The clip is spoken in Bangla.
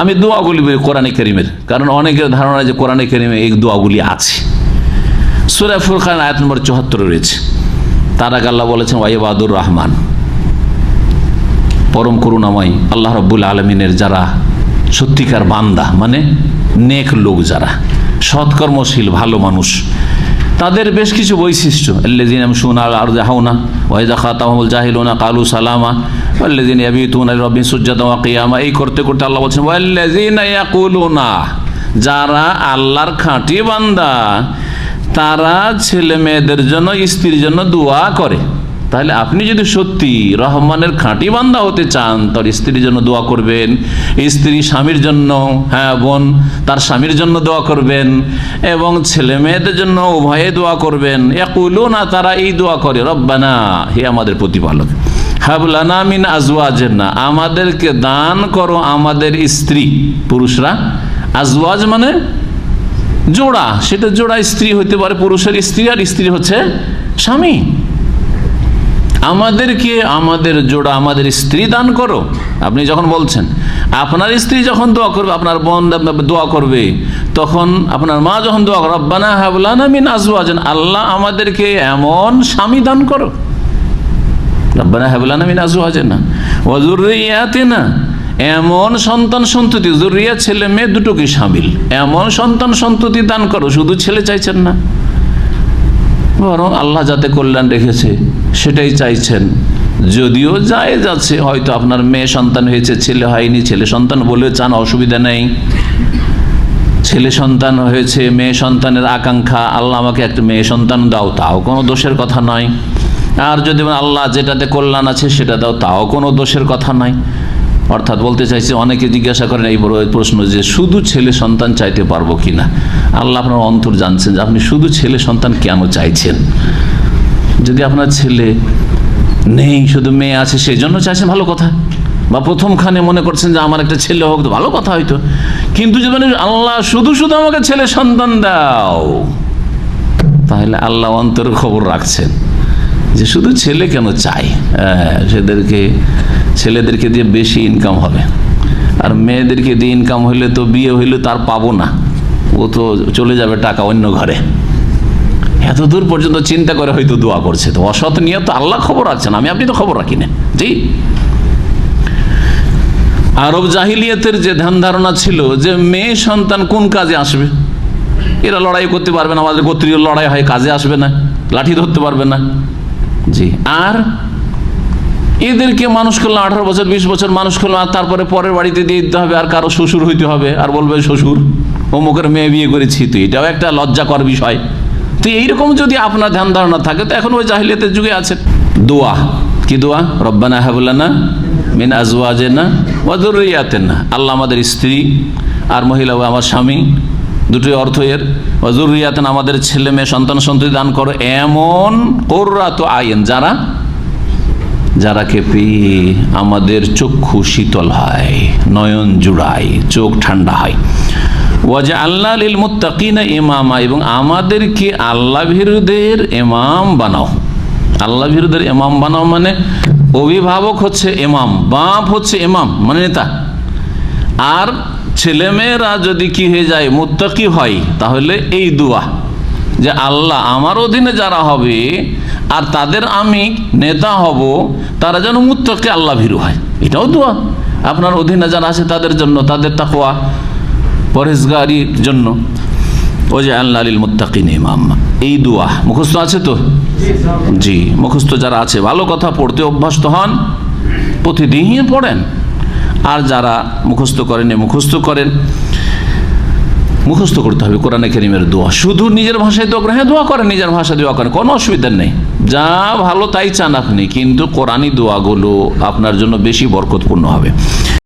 আমি দোয়াগুলি বলি কোরআনে করিমের। কারণ অনেকের ধারণা যে কোরআনে করিমে এই দোয়াগুলি আছে। সুরা ফুরখান আয়াত নম্বর চুয়াত্তর রয়েছে। তার আগে আল্লাহ বলেছেন ওয়াইবাদুর রহমান। পরম করুণাময় আল্লাহ রব্বুল আলমিনের যারা সত্যিকার বান্দা মানে নেক লোক যারা, সৎকর্মশীল, ভালো মানুষ, তাদের বেশ কিছু বৈশিষ্ট্য। আল্লাদিন শুনা আর জাহাউনা ওয়াইদা খাতামুল জাহিলুনা কালু সালামা এই করতে করতে আল্লাহ বলছেন যারা আল্লাহর তারা জন্য, স্ত্রীর জন্য করে। তাহলে আপনি যদি সত্যি রহমানের খাঁটি বান্দা হতে চান, তার স্ত্রীর জন্য দোয়া করবেন, স্ত্রী স্বামীর জন্য হ্যাঁ বোন, তার স্বামীর জন্য দোয়া করবেন, এবং ছেলে মেয়েদের জন্য উভয়ে দোয়া করবেন একুলো না তারা এই দোয়া করে, রব্বানা হে আমাদের প্রতিপালক। হাবলানা মিন আজওয়াজের না, আমাদেরকে দান করো আমাদের স্ত্রী, পুরুষরা। আজওয়াজ মানে জোড়া, সেটা জোড়া স্ত্রী হতে পারে, পুরুষের স্ত্রী, আর স্ত্রী হচ্ছে স্বামী। আমাদেরকে আমাদের জোড়া, আমাদের স্ত্রী দান করো। আপনি যখন বলছেন, আপনার স্ত্রী যখন দোয়া করবে, আপনার বোন দোয়া করবে, তখন আপনার মা যখন দোয়া করো রব্বানা হাবলানা মিন আজওয়াজান আল্লাহ আমাদেরকে এমন স্বামী দান করো। রব্বানা হাবলানা মিন আজওয়াজানা ওয়া যুররিয়াতিনা। এমন সন্তান সন্ততি জরুরিয়া ছেলে মেয়ে দুটোকে সামিল। এমন সন্তান সন্ততি দান করো, শুধু ছেলে চাইছেন না। বরং আল্লাহ যাতে কল্যাণ রেখেছে, সেটাই চাইছেন। যদিও যায় যাচ্ছে হয়তো আপনার মেয়ে সন্তান হয়েছে, ছেলে হয়নি, ছেলে সন্তান বলে চান, অসুবিধা নেই। ছেলে সন্তান হয়েছে, মেয়ে সন্তানের আকাঙ্ক্ষা, আল্লাহ আমাকে একটা মেয়ে সন্তান দাও, তাও কোনো দোষের কথা নয়। আর যদি আল্লাহ যেটাতে কল্যাণ আছে সেটা দাও তাও কোনো দোষের কথা নয় অর্থাৎ বলতে চাইছি, অনেকে জিজ্ঞাসা করেন, এই প্রশ্ন যে শুধু ছেলে সন্তান চাইতে পারব কি না আল্লাহ আপনার অন্তর জানছেন যে আপনি শুধু ছেলে সন্তান কেন চাইছেন? যদি আপনার ছেলে নেই, শুধু মেয়ে আছে সেই জন্য চাইছেন, ভালো কথা। বা প্রথমখানে মনে করছেন যে আমার একটা ছেলে হোক, তো ভালো কথা হয়তো। কিন্তু যদি আল্লাহ শুধু শুধু আমাকে ছেলে সন্তান দাও, তাহলে আল্লাহ অন্তর খবর রাখছেন। যে শুধু ছেলে কেন চাই হ্যাঁ, সেদেরকে ছেলেদেরকে দিয়ে বেশি ইনকাম হবে। আর মেয়েদেরকে দিয়ে ইনকাম হইলে তো বিয়ে হইলে তার পাবো না। ও তো চলে যাবে টাকা অন্য ঘরে। এত দূর পর্যন্ত চিন্তা করে হয়তো দোয়া করছে তো। অসৎ নিয়ে তো আল্লাহ খবর রাখছেন আমি আপনি তো খবর রাখি না। জি। আরব জাহিলিয়াতের যে ধ্যান ধারণা ছিল যে মেয়ে সন্তান কোন কাজে আসবে? এরা লড়াই করতে পারবে না। আমাদের গোত্রীয় লড়াই হয় কাজে আসবে না। লাঠি ধরতে পারবে না। জি। আর এদেরকে মানুষ করলাম আঠারো বছর বিশ বছর মানুষ করল আর তারপরে পরের বাড়িতে দিয়ে দিতে হবে আর কারও শ্বশুর হইতে হবে আর বলবে শ্বশুর অমুকের মেয়ে বিয়ে করেছি তো এটাও একটা লজ্জাকর বিষয়। তো এইরকম যদি আপনার ধ্যান ধারণা থাকে তো এখন ওই জাহিলিয়াতের যুগে আছে দোয়া। কি দোয়া? রব্বানা হাবুল্লানা মিন আজওয়াজে না আল্লাহ আমাদের স্ত্রী আর মহিলা ও আমার স্বামী। দুটোই অর্থ এর। ওয়াজুরিয়াতেন আমাদের ছেলে মেয়ে, সন্তান, সন্ততি দান করো। এমন কোর্রা তো আইন যারা যারাকে পেয়ে আমাদের চক্ষু শীতল হয়, নয়ন জুড়ায়, চোখ ঠান্ডা হয়। ওয়াজে আল্লাহ লিল মুত্তাকিনা ইমামা, এবং আমাদেরকে আল্লাহ ভীরুদের ইমাম বানাও। আল্লাহ ভীরুদের ইমাম বানাও মানে অভিভাবক হচ্ছে এমাম বাপ হচ্ছে এমাম মানে নেতা। আর ছেলেমেয়েরা যদি কি হয়ে যায়, মুত্তাকি হয়, তাহলে এই দোয়া যে আল্লাহ আমার অধীনে যারা হবে আর তাদের আমি নেতা হব, তারা যেন মুত্তাকি আল্লাহ ভীরু হয়। এটাও দোয়া। আপনার অধীনে যারা আছে, তাদের জন্য, তাদের তাকোয়া পরেশগারির জন্য। ও যে আল্লাহ আলীল মুত্তাকিন ইমাম। এই দোয়া। মুখস্থ আছে তো? জি, মুখস্থ যারা আছে, ভালো কথা পড়তে অভ্যস্ত হন। প্রতিদিনই পড়েন। আর যারা মুখস্থ করেন মুখস্থ করেন। মুখস্থ করতে হবে কোরআনে কেরিমের দোয়া। শুধু নিজের ভাষায় দোয়া করেন হ্যাঁ দোয়া করেন, নিজের ভাষায় দোয়া করেন, কোনো অসুবিধা নেই। যা ভালো তাই চান আপনি, কিন্তু কোরআনই দোয়াগুলো আপনার জন্য বেশি বরকতপূর্ণ হবে।